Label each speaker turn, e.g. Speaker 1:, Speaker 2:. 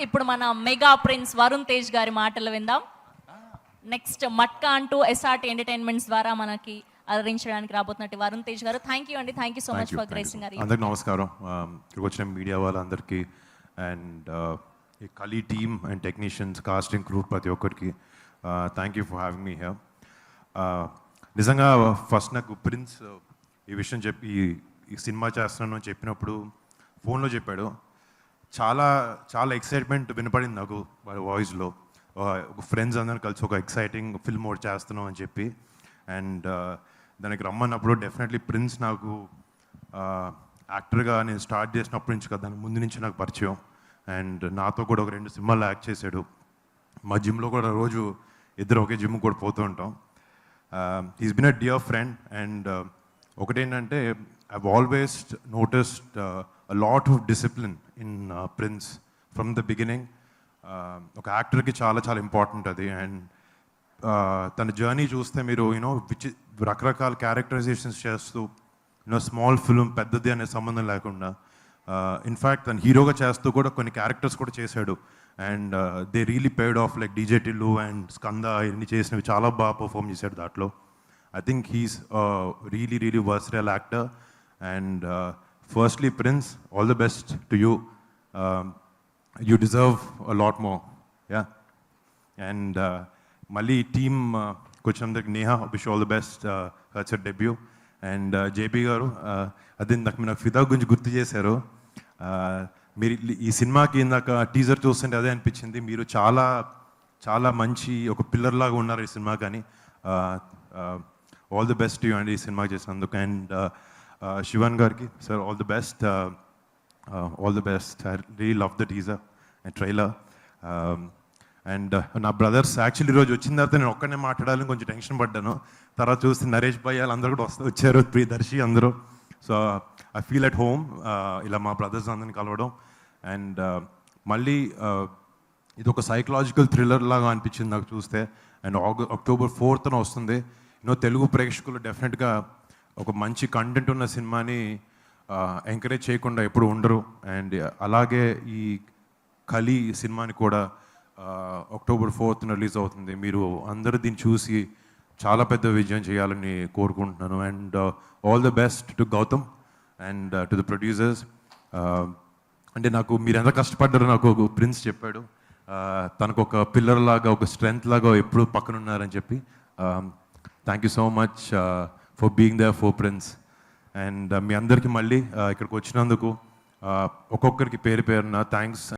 Speaker 1: ఇప్పుడు మన mega prince Varun Tej గారి మాటలు విందాం. నెక్స్ట్ మట్కా అంటూ ఎస్ఆర్టీ ఎంటర్టైన్మెంట్స్ ద్వారా మనకి అలరించడానికి రాబోతున్నట్టు వరుణ్ తేజ్ గారు. థ్యాంక్ యూ అండి. Thank you so much for gracing. Garu
Speaker 2: అందరికి నమస్కారం. Um, ఇక్కడికి వచ్చిన మీడియా వాళ్ళందరికీ అండ్ ఈ Kali team and technicians casting crew ప్రతి ఒక్కరికి thank you for having me here నిజంగా ఫస్ట్ నాకు ప్రిన్స్ ఈ విషయం చెప్పి ఈ- సినిమా చేస్తున్నాను చెప్పినప్పుడు ఫోన్లో చెప్పాడు. చాలా చాలా ఎక్సైట్మెంట్ వినపడింది నాకు వాళ్ళ వాయిస్లో ఒక ఫ్రెండ్స్ అందరం కలిసి ఒక ఎక్సైటింగ్ ఫిల్మ్ ఒకటి చేస్తున్నాం అని చెప్పి. అండ్ దానికి రమ్మన్నప్పుడు డెఫినెట్లీ ప్రిన్స్ నాకు యాక్టర్గా నేను స్టార్ట్ చేసినప్పటి నుంచి కదా దాని ముందు నుంచి నాకు పరిచయం. అండ్ నాతో కూడా ఒక రెండు సినిమాలు యాక్ట్ చేశాడు. మా జిమ్లో కూడా రోజు ఇద్దరు ఒకే జిమ్ కూడా పోతూ ఉంటాం. Is been a dear friend and ఒకటేంటంటే I always uh, lot lot of discipline in Prince from the beginning ఒక యాక్టర్కి చాలా చాలా ఇంపార్టెంట్ అది. అండ్ uh, తన జర్నీ చూస్తే మీరు యూనో విచ్ రకరకాల క్యారెక్టరైజేషన్స్ చేస్తూ యూనో స్మాల్ ఫిల్మ్ పెద్దది అనే సంబంధం లేకుండా uh, ఇన్ఫ్యాక్ట్ తను హీరోగా చేస్తూ కూడా కొన్ని క్యారెక్టర్స్ కూడా చేశాడు. And they really paid off like DJ Tillu and Skanda ఇవన్నీ చేసినవి చాలా బాగా పర్ఫామ్ చేశాడు దాంట్లో. I think he's really really versatile actor and firstly Prince all the best to you you deserve a lot more ya and మళ్ళీ team వచ్చినందుకు Neha wish all the best హర్చర్ debut and JP garu అది ఇందాక నాకు నాకు ఫిదా గురించి గుర్తు చేశారు మీరు ఈ సినిమాకి ఇందాక టీజర్ చూస్తుంటే అదే అనిపించింది మీరు చాలా చాలా మంచి ఒక పిల్లర్ లాగా ఉన్నారు ఈ సినిమా కానీ ఆల్ ది బెస్ట్ యూ అండి ఈ సినిమా చేసినందుకు అండ్ శివన్ గారికి sir all the best all the best I re love the teaser and trailer and నా బ్రదర్స్ యాక్చువల్లీ ఈరోజు వచ్చిన తర్వాత నేను ఒక్కనే మాట్లాడాలని కొంచెం టెన్షన్ పడ్డాను. తర్వాత చూస్తే నరేష్ భయ్య అందరూ కూడా వస్తూ వచ్చారు ప్రియదర్శి అందరూ. So I feel at home ఇలా మా బ్రదర్స్ అందరిని కలవడం. అండ్ uh, మళ్ళీ uh, ఇది ఒక సైకలాజికల్ థ్రిల్లర్ లాగా అనిపించింది నాకు చూస్తే. అండ్ ఆగ అక్టోబర్ ఫోర్త్న వస్తుంది. యూనో తెలుగు ప్రేక్షకులు డెఫినెట్గా ఒక మంచి కంటెంట్ ఉన్న సినిమాని ఎంకరేజ్ చేయకుండా ఎప్పుడు ఉండరు. అండ్ అలాగే ఈ కలి సినిమాని కూడా అక్టోబర్ ఫోర్త్న రిలీజ్ అవుతుంది. మీరు అందరూ దీన్ని చూసి చాలా పెద్ద విజయం చేయాలని కోరుకుంటున్నాను. And all the best to Gautam and to the producers అంటే నాకు మీరు ఎంత కష్టపడ్డారో నాకు ఒక ప్రిన్స్ చెప్పాడు. తనకు ఒక పిల్లర్ లాగా ఒక స్ట్రెంగ్త్ లాగా ఎప్పుడు పక్కన ఉన్నారని చెప్పి thank you so much for being the four friends and మీ అందరికీ మళ్ళీ uh, ఇక్కడికి వచ్చినందుకు uh, ఒక్కొక్కరికి పేరు పేరున థ్యాంక్స్